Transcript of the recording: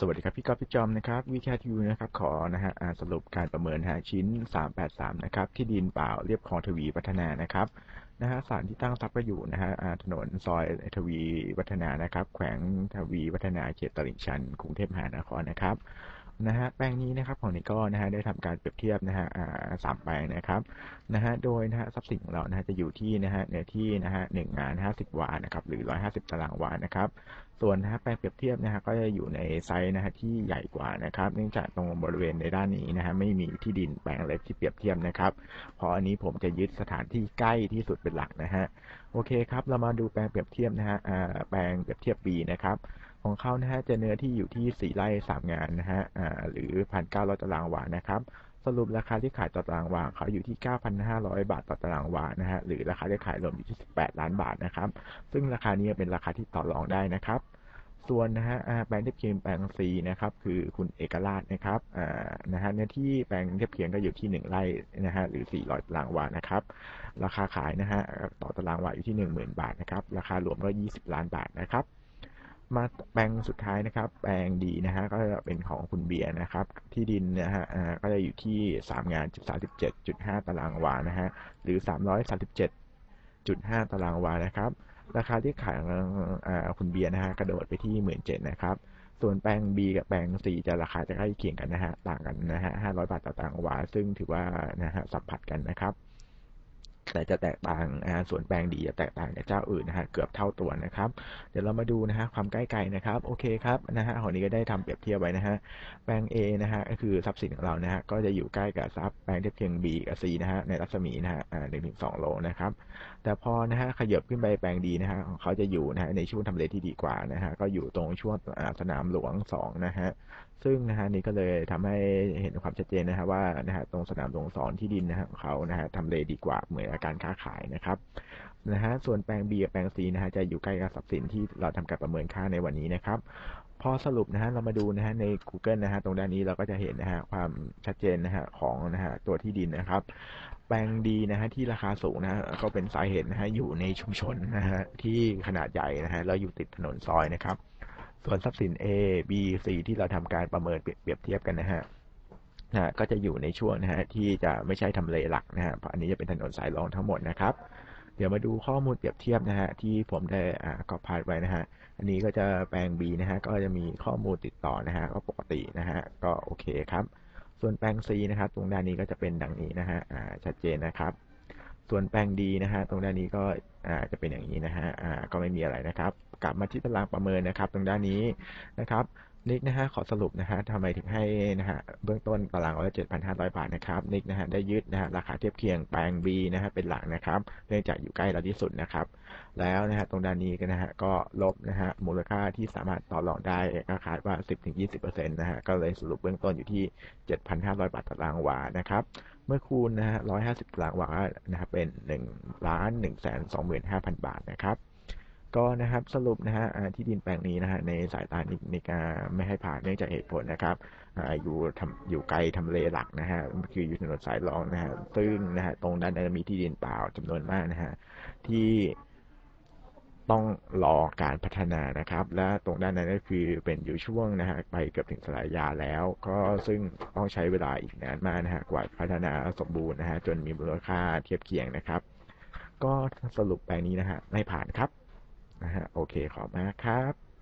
สวัสดีครับพี่ก๊อฟพี่จอมนะครับวิแคทีวนะครับขอนะฮะสรุปการประเมินฮะชิ้น 383 นะครับ ที่ดินเปล่าเรียบคลองทวีวัฒนานะครับนะฮะสารที่ตั้งทรัพย์ก็อยู่นะฮะถนนซอยทวีวัฒนานะครับ แขวงทวีวัฒนาเขตตลิ่งชันกรุงเทพมหานครนะครับ นะฮะแปลงนี้นะครับของนิก็นะฮะได้ทำการเปรียบเทียบนะฮะสามแปลงนะครับนะฮะโดยนะฮะทรัพย์สินของเรานะฮะจะอยู่ที่นะฮะเนื้อที่นะฮะหนึ่งงานห้าสิบวานะครับหรือร้อยห้าสิบตารางวานะครับส่วนนะฮะแปลงเปรียบเทียบนะฮะก็จะอยู่ในไซส์นะฮะที่ใหญ่กว่านะครับ เนื่องจากตรงบริเวณในด้านนี้นะฮะไม่มีที่ดินแปลงเล็กที่เปรียบเทียบนะครับเพราะอันนี้ผมจะยึดสถานที่ใกล้ที่สุดเป็นหลักนะฮะโอเคครับเรามาดูแปลงเปรียบเทียบนะฮะแปลงเปรียบเทียบ B นะครับ ของเขานะฮะจะเนื้อที่อยู่ที่ 4ไร่3 งานนะฮะหรือ 1,900 ตารางวานะครับ สรุปราคาที่ขายต่อตารางวาเขาอยู่ที่ 9,500 บาทต่อตารางวานะฮะหรือราคาที่ขายรวมอยู่ที่ 18 ล้านบาทนะครับ ซึ่งราคานี้เป็นราคาที่ต่อรองได้นะครับ ส่วนนะฮะแปลงเทียบเคียงแปลง C นะครับ คือคุณเอกราชนะครับนะฮะเนื้อที่แปลงเทียบเคียงก็อยู่ที่ 1 ไร่นะฮะหรือ 400 ตารางวานะครับ ราคาขายนะฮะต่อตารางวาอยู่ที่ 10,000 บาทนะครับ ราคารวมก็ 20 ล้านบาทนะครับ มาแปลงสุดท้ายนะครับ แปลงดีนะฮะก็จะเป็นของคุณเบียร์นะครับ ที่ดินนะฮะก็จะอยู่ที่3งาน37.5ตารางวานะฮะหรือ337.5ตารางวานะครับ ราคาที่ขายคุณเบียร์นะฮะกระโดดไปที่17,000นะครับ ส่วนแปลง B กับแปลง C จะราคาจะใกล้เคียงกันนะฮะต่างกันนะฮะ500บาทต่อตารางวา ซึ่งถือว่านะฮะสัมผัสกันนะครับ แต่จะแตกต่างนะส่วนแปลงดีจะแตกต่างจากเจ้าอื่นนะฮะเกือบเท่าตัวนะครับ เดี๋ยวเรามาดูนะฮะความใกล้ไกลนะครับโอเคครับนะฮะของนี้ก็ได้ทำเปรียบเทียบไว้นะฮะแปลง A นะฮะก็คือทรัพย์สินของเรานะฮะก็จะอยู่ใกล้กับทรัพย์แปลงเทียบเคียง B กับ C นะฮะในรัศมีนะฮะหนึ่งถึงสองโลนะครับแต่พอนะฮะขยับขึ้นไปแปลงดีนะฮะของเขาจะอยู่นะฮะในช่วงทำเลที่ดีกว่านะฮะก็อยู่ตรงช่วงสนามหลวง2นะฮะซึ่งนะฮะนี่ก็เลยทำให้เห็นความชัดเจนนะฮะว่านะฮะตรงสนามหลวงสอนที่ดินนะฮะของเขานะฮะทำเลดีกว่าเหมือนการค้าขายนะครับนะฮะส่วนแปลง B กับแปลง C นะฮะจะอยู่ใกล้กับทรัพย์สินที่เราทำการประเมินค่าในวันนี้นะครับ พอสรุปนะฮะเรามาดูนะฮะใน Google นะฮะตรงด้านนี้เราก็จะเห็นนะฮะความชัดเจนนะฮะของนะฮะตัวที่ดินนะครับ แปลงดีนะฮะที่ราคาสูงนะฮะก็เป็นสาเหตุนะฮะอยู่ในชุมชนนะฮะที่ขนาดใหญ่นะฮะแล้วอยู่ติดถนนซอยนะครับ ส่วนทรัพย์สิน A B C ที่เราทำการประเมินเปรียบเทียบกันนะฮะ นะก็จะอยู่ในช่วงนะฮะที่จะไม่ใช่ทำเลหลักนะฮะเพราะอันนี้จะเป็นถนนสายรองทั้งหมดนะครับ เดี๋ยวมาดูข้อมูลเปรียบเทียบนะฮะที่ผมได้อ่ากรอบพาดไว้นะฮะอันนี้ก็จะแปลง B นะฮะก็จะมีข้อมูลติดต่อนะฮะก็ปกตินะฮะก็โอเคครับ ส่วนแปลง C นะครับตรงด้านนี้ก็จะเป็นดังนี้นะฮะอ่าชัดเจนนะครับ ส่วนแปลงดีนะฮะตรงด้านนี้ก็อ่าจะเป็นอย่างนี้นะฮะอ่าก็ไม่มีอะไรนะครับ กลับมาที่ตารางประเมินนะครับ ตรงด้านนี้นะครับ นิกนะฮะขอสรุปนะฮะทำไมถึงให้นะฮะเบื้องต้นตารางละเจ็ดพันห้าร้อยบาทนะครับนิกนะฮะได้ยึดนะฮะราคาเทียบเคียงแปลง B นะฮะเป็นหลักนะครับ เนื่องจากอยู่ใกล้เราที่สุดนะครับ แล้วนะฮะตรงด้านนี้ก็นะฮะก็ลบนะฮะมูลค่าที่สามารถต่อรองได้ก็คาดว่า 10-20%นะฮะก็เลยสรุปเบื้องต้นอยู่ที่ 7,500 บาทตารางวานะครับเมื่อคูณนะฮะ150ตารางวานะครับเป็น1ล้าน1แสน25,000 บาทนะครับ ก็นะครับสรุปนะฮะที่ดินแปลงนี้นะฮะในสายตาในกาไม่ให้ผ่านเนื่องจากเหตุผลนะครับอยู่ทำอยู่ไกลทำเลหลักนะฮะคืออยู่ถนนสายรองนะฮะซึ่งนะฮะตรงนั้นมีที่ดินเปล่าจำนวนมากนะฮะที่ต้องรอการพัฒนานะครับ และตรงด้านนั้นก็คือเป็นอยู่ช่วงนะฮะไปเกือบถึงสลายยาแล้ว ก็ซึ่งต้องใช้เวลาอีกนานมากนะฮะกว่าพัฒนาสมบูรณ์นะฮะจนมีมูลค่าเทียบเคียงนะครับ ก็สรุปแปลงนี้นะฮะไม่ผ่านครับ นะฮะ โอเคขอบมากครับ